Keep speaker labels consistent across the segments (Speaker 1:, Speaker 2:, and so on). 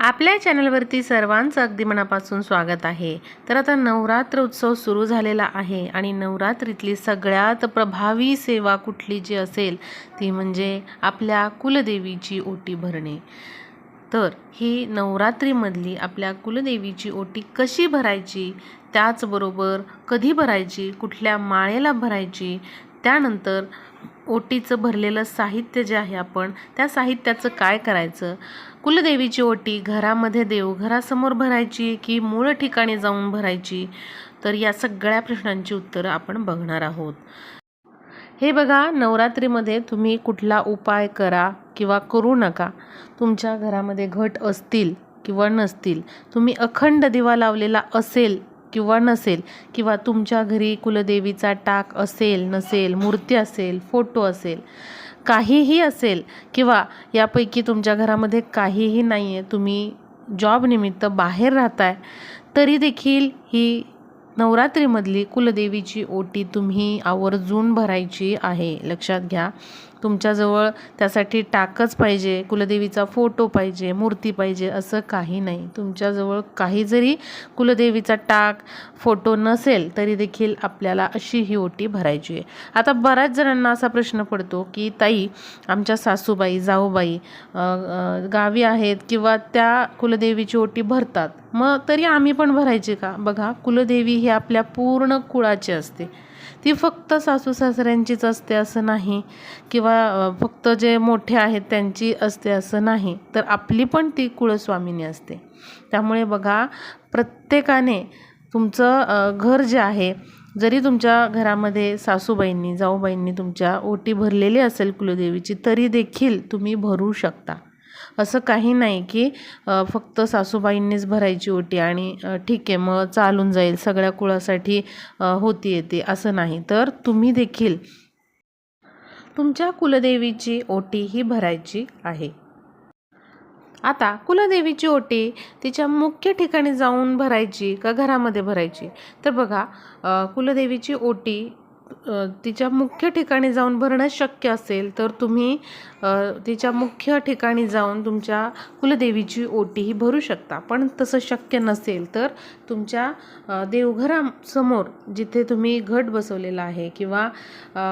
Speaker 1: आपल्या चॅनलवरती सर्वांचं अगदी मनापासून स्वागत आहे. तर आता नवरात्र उत्सव सुरू झालेला आहे आणि नवरात्रीतली सगळ्यात प्रभावी सेवा कुठली जी असेल ती म्हणजे आपल्या कुलदेवीची ओटी भरणे. तर ही नवरात्रीमधली आपल्या कुलदेवीची ओटी कशी भरायची त्याचबरोबर कधी भरायची कुठल्या माळेला भरायची त्यानंतर ओटीचं भरलेलं साहित्य जे आहे आपण त्या साहित्याचं काय करायचं? कुलदेवीची ओटी घरामध्ये देवघरासमोर भरायची की मूळ ठिकाणी जाऊन भरायची? तर या सगळ्या प्रश्नांची उत्तरं आपण बघणार आहोत. हे बघा नवरात्रीमध्ये तुम्ही कुठला उपाय करा किंवा करू नका. तुमच्या घरामध्ये घट असतील किंवा नसतील तुम्ही अखंड दिवा लावलेला असेल किंवा नसेल किंवा तुमच्या घरी कुलदेवीचा टाक असेल नसेल मूर्ती असेल फोटो असेल काहीही असेल किंवा यापैकी तुमच्या घरामध्ये काहीही नाही आहे तुम्ही जॉबनिमित्त बाहेर राहताय तरी देखील ही नवरात्रीमधली कुलदेवीची ओटी तुम्ही आवर्जून भरायची आहे. लक्षात घ्या. तुमच्याजवळ त्यासाठी टाकच पाहिजे कुलदेवीचा फोटो पाहिजे मूर्ती पाहिजे असं काही नाही. तुमच्याजवळ काही जरी कुलदेवीचा टाक फोटो नसेल तरी देखील आपल्याला अशी ही ओटी भरायची आहे. आता बऱ्याच जणांना असा प्रश्न पडतो की ताई आमच्या सासूबाई जाऊबाई गावी आहेत किंवा त्या कुलदेवीची ओटी भरतात. मग तरी आम्ही पण भरायची का? बघा कुलदेवी ही आपल्या पूर्ण कुळाची असते. ती फक्त सासू सासऱ्यांचीच असते असं नाही. किंवा फक्त जे मोठे आहेत त्यांची असते असं नाही. तर आपली पण ती कुळस्वामिनी असते. त्यामुळे बघा प्रत्येकाने तुमचं घर जे आहे जरी तुमच्या घरामध्ये सासूबाईंनी जाऊबाईंनी तुमच्या ओटी भरलेली असेल कुलदेवीची तरी देखील तुम्ही भरू शकता. असं काही नाही की फक्त सासूबाईंनीच भरायची ओटी आणि ठीक आहे मग चालून जाईल सगळ्या कुळासाठी होती येते असं नाही. तर तुम्ही देखील तुमच्या कुलदेवीची ओटी ही भरायची आहे. आता कुलदेवीची ओटी तिच्या मुख्य ठिकाणी जाऊन भरायची का घरामध्ये भरायची? तर बघा कुलदेवीची ओटी तिच्या मुख्य ठिकाणी जाऊन भरणं शक्य असेल तर तुम्ही तिच्या मुख्य ठिकाणी जाऊन तुमच्या कुलदेवीची ओटी ही भरू शकता. पण तसं शक्य नसेल तर तुमच्या देवघरासमोर जिथे तुम्ही घट बसवलेला आहे किंवा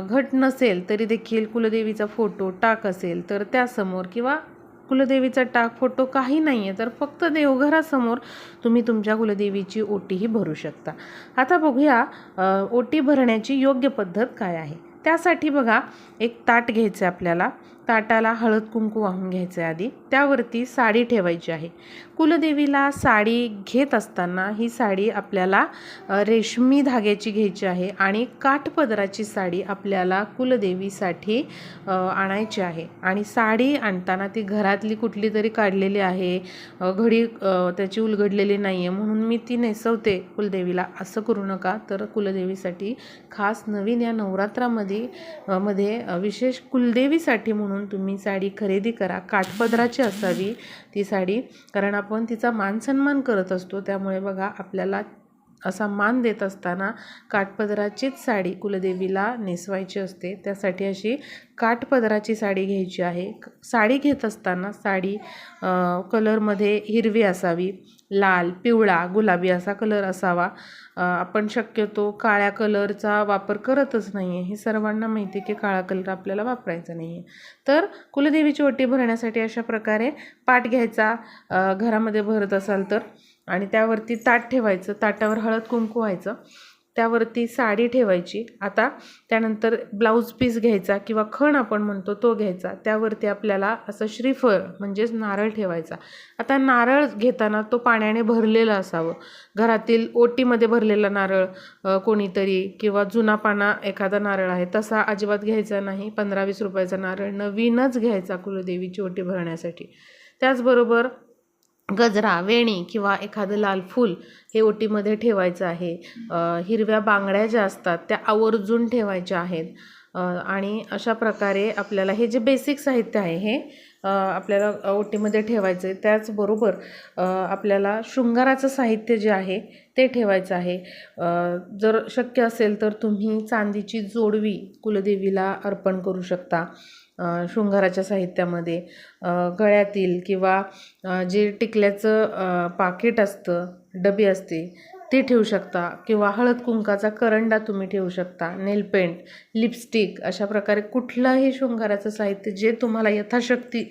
Speaker 1: घट नसेल तरी देखील कुलदेवीचा फोटो टाक असेल तर त्यासमोर किंवा कुलदेवीचा टाक फोटो काही नाही आहे तर फक्त देवघरासमोर तुम्ही तुमच्या कुलदेवीची ओटीही भरू शकता. आता बघूया ओटी भरण्याची योग्य पद्धत काय आहे. त्यासाठी बघा एक ताट घ्यायचं आहे आपल्याला. ताटाला हळद कुंकू वाहून घ्यायचं आहे आधी. त्यावरती साडी ठेवायची आहे. कुलदेवीला साडी घेत असताना ही साडी आपल्याला रेशमी धाग्याची घ्यायची आहे आणि काठपदराची साडी आपल्याला कुलदेवीसाठी आणायची आहे. आणि साडी आणताना ती घरातली कुठली तरी काढलेली आहे. घडी त्याची उलगडलेली नाही आहे म्हणून मी ती नेसवते कुलदेवीला. असं करू नका. तर कुलदेवीसाठी खास नवीन या नवरात्रामध्ये मध्ये विशेष कुलदेवीसाठी म्हणून म्हणून तुम्ही साडी खरेदी करा. काठपदराची असावी ती साडी. कारण आपण तिचा मान सन्मान करत असतो. त्यामुळे बघा आपल्याला असा मान देत असताना काठपदराचीच साडी कुलदेवीला नेसवायची असते. त्यासाठी अशी काठपदराची साडी घ्यायची आहे. साडी घेत असताना साडी कलरमध्ये हिरवी असावी लाल पिवळा गुलाबी असा कलर असावा. आपण शक्यतो काळ्या कलरचा वापर करतच नाही आहे हे सर्वांना माहिती आहे की काळा कलर आपल्याला वापरायचा नाही आहे तर कुलदेवीची ओटी भरण्यासाठी अशा प्रकारे पाट घ्यायचा. घरामध्ये भरत असाल तर आणि त्यावरती ताट ठेवायचं. ताटावर हळद कुंकू व्हायचं त्यावरती साडी ठेवायची. आता त्यानंतर ब्लाऊज पीस घ्यायचा किंवा खण आपण म्हणतो तो घ्यायचा. त्यावरती आपल्याला असं श्रीफळ म्हणजेच नारळ ठेवायचा. आता नारळ घेताना तो पाण्याने भरलेला असावं. घरातील ओटीमध्ये भरलेला नारळ कोणीतरी किंवा जुना पाना एखादा नारळ आहे तसा अजिबात घ्यायचा नाही. पंधरा वीस रुपयाचा नारळ नवीनच घ्यायचा कुलदेवीची ओटी भरण्यासाठी. त्याचबरोबर गजरा वेणी किंवा एखादं लाल फूल हे ओटीमध्ये ठेवायचं आहे. हिरव्या बांगड्या ज्या असतात त्या आवर्जून ठेवायच्या आहेत. आणि अशा प्रकारे आपल्याला हे जे बेसिक साहित्य आहे हे आपल्याला ओटीमध्ये ठेवायचं आहे. त्याचबरोबर आपल्याला शृंगाराचं साहित्य जे आहे ते ठेवायचं आहे. जर शक्य असेल तर तुम्ही चांदीची जोडवी कुलदेवीला अर्पण करू शकता. शृंगाराच्या साहित्यामध्ये गळ्यातील किंवा जे टिकल्याचं पाकिट असतं डबी असते ते ठेवू शकता. किंवा हळद कुंकाचा करंडा तुम्ही ठेवू शकता नेल पेंट लिपस्टिक अशा प्रकारे कुठलंही शृंगाराचं साहित्य जे तुम्हाला यथाशक्ती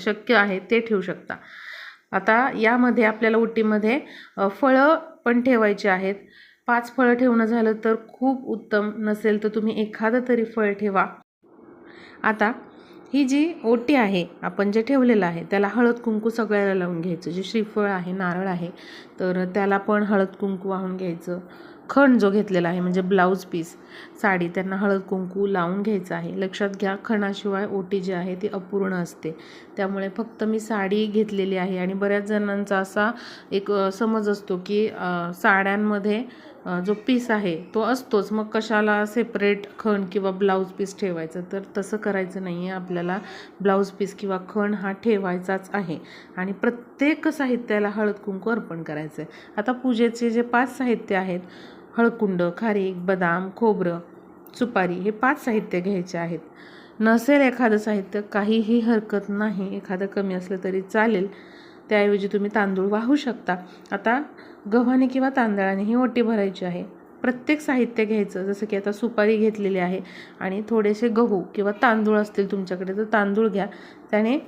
Speaker 1: शक्य आहे ते ठेवू शकता. आता यामध्ये आपल्याला उटीमध्ये फळं पण ठेवायची आहेत. पाच फळं ठेवणं झालं तर खूप उत्तम नसेल तर तुम्ही एखादं तरी फळ ठेवा. आता ही जी ओटी आहे आपण जे ठेवलेलं आहे त्याला हळद कुंकू सगळ्याला लावून घ्यायचं. जे श्रीफळ आहे नारळ आहे तर त्याला पण हळद कुंकू वाहून घ्यायचं. खण जो घेतलेला आहे म्हणजे ब्लाऊज पीस साडी त्यांना हळद कुंकू लावून घ्यायचं आहे. लक्षात घ्या खणाशिवाय ओटी जी आहे ती अपूर्ण असते. त्यामुळे फक्त मी साडी घेतलेली आहे आणि बऱ्याच जणांचा असा एक समज असतो की साड्यांमध्ये जो पीस आहे तो असतोच. मग कशाला सेपरेट खण किंवा ब्लाऊज पीस ठेवायचं? तर तसं करायचं नाही आहे आपल्याला ब्लाऊज पीस किंवा खण हा ठेवायचाच आहे. आणि प्रत्येक साहित्याला हळद कुंकू अर्पण करायचं आहे आता पूजेचे जे पाच साहित्य आहेत हळकुंड खारीक बदाम खोबरं सुपारी हे पाच साहित्य घ्यायचे आहेत. नसेल एखादं साहित्य काहीही हरकत नाही. एखादं कमी असलं तरी चालेल. त्याऐवजी तुम्ही तांदूळ वाहू शकता. आता गव्हाने किंवा तांदळाने ही ओटी भरायची आहे. प्रत्येक साहित्य घ्यायचं. जसं की आता सुपारी घेतलेली आहे आणि थोडेसे गहू किंवा तांदूळ असतील तुमच्याकडे तर तांदूळ घ्या. त्याने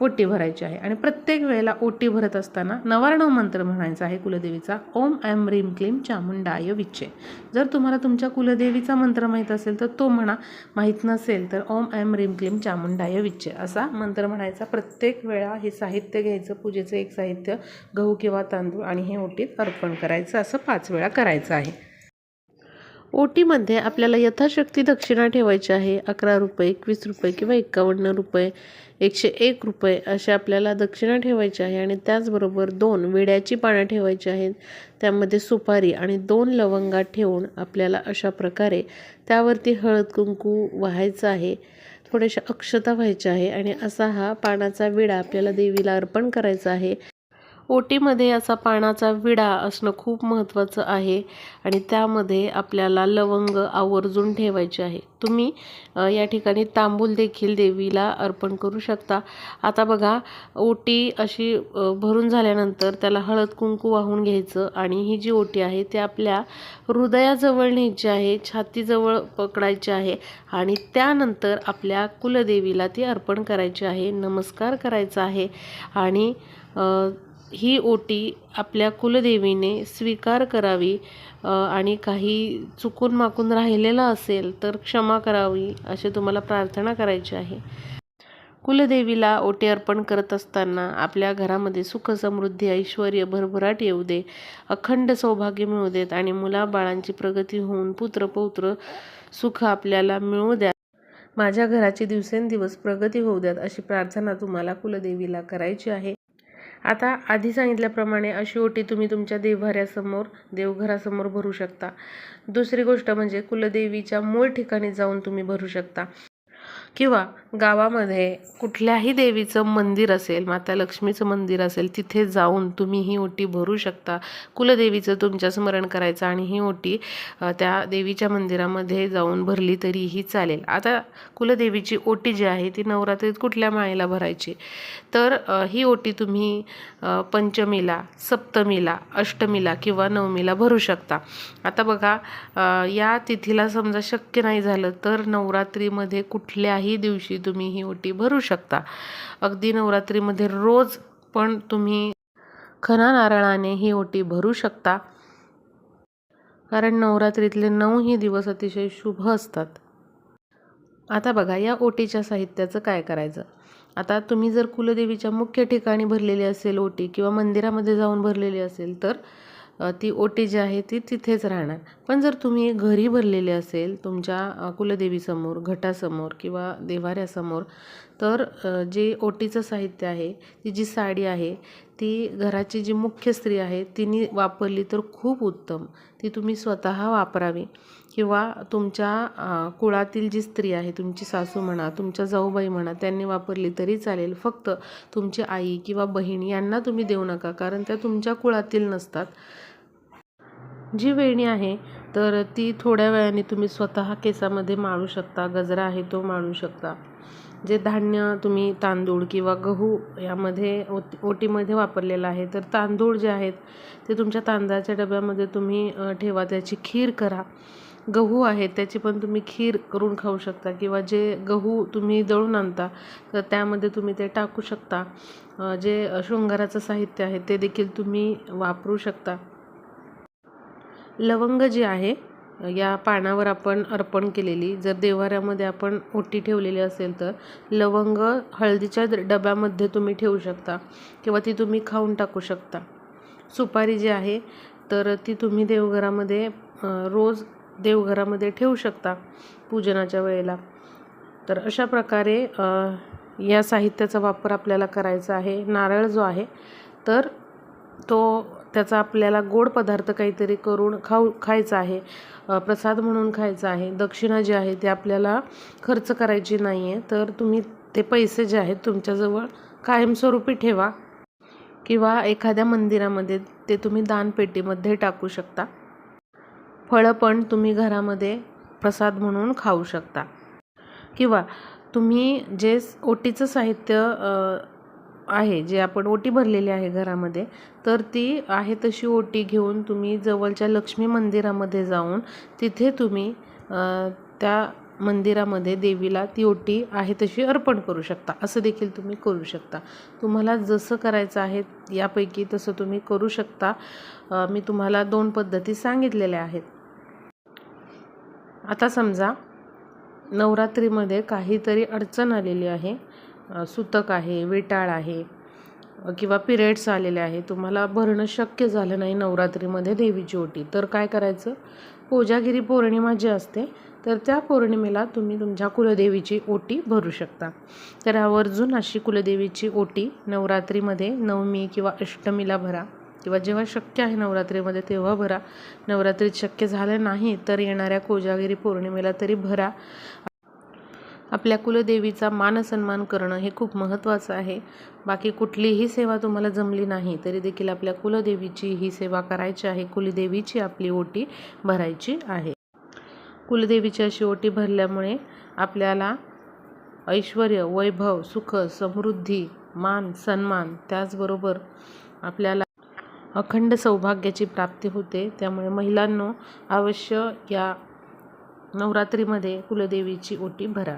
Speaker 1: ओटी भरायची आहे. आणि प्रत्येक वेळेला ओटी भरत असताना नवार्णव मंत्र म्हणायचा आहे कुलदेवीचा. ओम ॲम रीम क्लीम चामुंडाय विच्चे. जर तुम्हाला तुमच्या कुलदेवीचा मंत्र माहीत असेल तर तो म्हणा. माहीत नसेल तर ओम ॲम रीम क्लीम चामुंडाय विच्चे. असा मंत्र म्हणायचा. प्रत्येक वेळा हे साहित्य घ्यायचं. पूजेचं एक साहित्य गहू किंवा तांदूळ आणि हे ओटीत अर्पण करायचं. असं पाच वेळा करायचं आहे. ओटीमध्ये आपल्याला यथाशक्ती दक्षिणा ठेवायची आहे. अकरा रुपये एकवीस रुपये किंवा एकावन्न रुपये एकशे एक रुपये अशा आपल्याला दक्षिणा ठेवायची आहे आणि त्याचबरोबर दोन विड्याची पानं ठेवायची आहेत. त्यामध्ये सुपारी आणि दोन लवंगा ठेवून आपल्याला अशा प्रकारे त्यावरती हळद कुंकू व्हायचं आहे. थोड्याशा अक्षता व्हायच्या आहे आणि असा हा पानाचा विडा आपल्याला देवीला अर्पण करायचा आहे. ओटीमध्ये असा पानाचा विडा असणं खूप महत्त्वाचं आहे आणि त्यामध्ये आपल्याला लवंग आवर्जून ठेवायचे आहे. तुम्ही या ठिकाणी तांबूल देखील देवीला अर्पण करू शकता. आता बघा ओटी अशी भरून झाल्यानंतर त्याला हळद कुंकू वाहून घ्यायचं आणि ही जी ओटी आहे ती आपल्या हृदयाजवळ न्यायची आहे छातीजवळ पकडायची आहे आणि त्यानंतर आपल्या कुलदेवीला ती अर्पण करायची आहे नमस्कार करायचा आहे आणि ही ओटी आपल्या कुलदेवीने स्वीकार करावी आणि काही चुकून माकून राहिलेलं असेल तर क्षमा करावी अशी तुम्हाला प्रार्थना करायची आहे. कुलदेवीला ओटी अर्पण करत असताना आपल्या घरामध्ये सुख समृद्धी ऐश्वर भरभराट येऊ दे अखंड सौभाग्य मिळू देत आणि मुलाबाळांची प्रगती होऊन पुत्र पौत्र सुख आपल्याला मिळू द्या. माझ्या घराची दिवसेंदिवस प्रगती होऊ द्यात अशी प्रार्थना तुम्हाला कुलदेवीला करायची आहे. आता आधी सांगितल्याप्रमाणे अशी ओटी तुम्ही तुमच्या देव्हाऱ्यासमोर देवघरासमोर भरू शकता. दुसरी गोष्ट म्हणजे कुलदेवीच्या मूळ ठिकाणी जाऊन तुम्ही भरू शकता. किंवा गावामध्ये कुठल्याही देवीचं मंदिर असेल माता लक्ष्मीचं मंदिर असेल तिथे जाऊन तुम्ही ही ओटी भरू शकता. कुलदेवीचं तुमच्या स्मरण करायचं आणि ही ओटी त्या देवीच्या मंदिरामध्ये जाऊन भरली तरीही चालेल. आता कुलदेवीची ओटी जी आहे ती नवरात्रीत कुठल्या माळेला भरायची? तर ही ओटी तुम्ही पंचमीला सप्तमीला अष्टमीला किंवा नवमीला भरू शकता. आता बघा या तिथीला समजा शक्य नाही झालं तर नवरात्रीमध्ये कुठल्या कोणत्याही दिवशी तुम्ही ही ओटी भरू शकता. अगदी नवरात्रीमध्ये रोज पण तुम्ही खना नारळाने ही ओटी भरू शकता. कारण नवरात्रीतले नऊही दिवस अतिशय शुभ असतात. आता बघा या ओटीच्या साहित्याचं काय करायचं? आता तुम्ही जर कुलदेवीच्या मुख्य ठिकाणी भरलेली असेल ओटी किंवा मंदिरामध्ये जाऊन भरलेली असेल तर ती ओटी जी आहे ती तिथेच राहणार. पण जर तुम्ही घरी भरलेले असेल तुमच्या कुलदेवीसमोर घटासमोर किंवा देवाऱ्यासमोर तर जे ओटीचं साहित्य आहे ती जी साडी आहे ती घराची जी मुख्य स्त्री आहे तिने वापरली तर खूप उत्तम. ती तुम्ही स्वतः वापरावी. किंवा तुमच्या कुळातील जी स्त्री आहे तुमची सासू म्हणा तुमच्या जाऊबाई म्हणा त्यांनी वापरली तरी चालेल. फक्त तुमची आई किंवा बहीण यांना तुम्ही देऊ नका कारण त्या तुमच्या कुळातील नसतात. जी वेणी आहे तर ती थोड्या वेळाने तुम्ही स्वतः केसामध्ये माळू शकता गजरा आहे तो माळू शकता. जे धान्य तुम्ही तांदूळ किंवा गहू यामध्ये ओटी ओटीमध्ये वापरलेलं आहे तर तांदूळ जे आहेत ते तुमच्या तांदळाच्या डब्यामध्ये तुम्ही ठेवा. त्याची खीर करा. गहू आहेत त्याची पण तुम्ही खीर करून खाऊ शकता किंवा जे गहू तुम्ही दळून आणता तर त्यामध्ये तुम्ही ते टाकू शकता. जे शृंगाराचं साहित्य आहे ते देखील तुम्ही वापरू शकता. लवंग जी आहे या पानावर आपण अर्पण केलेली जर देवाऱ्यामध्ये आपण ओटी ठेवलेली असेल तर लवंग हळदीच्या डब्यामध्ये तुम्ही ठेवू शकता किंवा ती तुम्ही खाऊन टाकू शकता. सुपारी जी आहे तर ती तुम्ही देवघरामध्ये रोज देवघरामध्ये ठेवू शकता पूजनाच्या वेळेला. तर अशा प्रकारे या साहित्याचा वापर आपल्याला करायचा आहे. नारळ जो आहे तर तो त्याचा आपल्याला गोड पदार्थ काहीतरी करून खाऊ खायचा आहे. प्रसाद म्हणून खायचा आहे. दक्षिणा जी आहे ती आपल्याला खर्च करायची नाही आहे तर तुम्ही ते पैसे जे आहेत तुमच्याजवळ कायमस्वरूपी ठेवा. किंवा एखाद्या मंदिरामध्ये ते तुम्ही दानपेटीमध्ये टाकू शकता. फळं पण तुम्ही घरामध्ये प्रसाद म्हणून खाऊ शकता. किंवा तुम्ही जे ओटीचं साहित्य आहे जे आपण ओटी भरलेली आहे घरामध्ये तर ती आहे तशी ओटी घेऊन तुम्ही जवळच्या लक्ष्मी मंदिरामध्ये जाऊन तिथे तुम्ही त्या मंदिरामध्ये देवीला ती ओटी आहे तशी अर्पण करू शकता. असं देखील तुम्ही करू शकता. तुम्हाला जसं करायचं आहे यापैकी तसं तुम्ही करू शकता. मी तुम्हाला दोन पद्धती सांगितलेल्या आहेत. आता समजा नवरात्रीमध्ये काहीतरी अडचण आलेली आहे. सुतक आहे विटाळ आहे किंवा पिरियड्स आलेले आहे तुम्हाला भरणं शक्य झालं नाही नवरात्रीमध्ये देवीची ओटी. तर काय करायचं? कोजागिरी पौर्णिमा जी असते तर त्या पौर्णिमेला तुम्ही तुमच्या कुलदेवीची ओटी भरू शकता. तर आवर्जून अशी कुलदेवीची ओटी नवरात्रीमध्ये नवमी किंवा अष्टमीला भरा किंवा जेव्हा शक्य आहे नवरात्रीमध्ये तेव्हा भरा. नवरात्रीत शक्य झालं नाही तर येणाऱ्या कोजागिरी पौर्णिमेला तरी भरा. आपल्या कुलदेवीचा मानसन्मान करणं हे खूप महत्त्वाचं आहे. बाकी कुठलीही सेवा तुम्हाला जमली नाही तरी देखील आपल्या कुलदेवीची ही सेवा करायची आहे. कुलदेवीची आपली ओटी भरायची आहे. कुलदेवीची अशी ओटी भरल्यामुळे आपल्याला ऐश्वर वैभव सुख समृद्धी मान सन्मान त्याचबरोबर आपल्याला अखंड सौभाग्याची प्राप्ती होते. त्यामुळे महिलांनो अवश्य या नवरात्रीमध्ये कुलदेवीची ओटी भरा.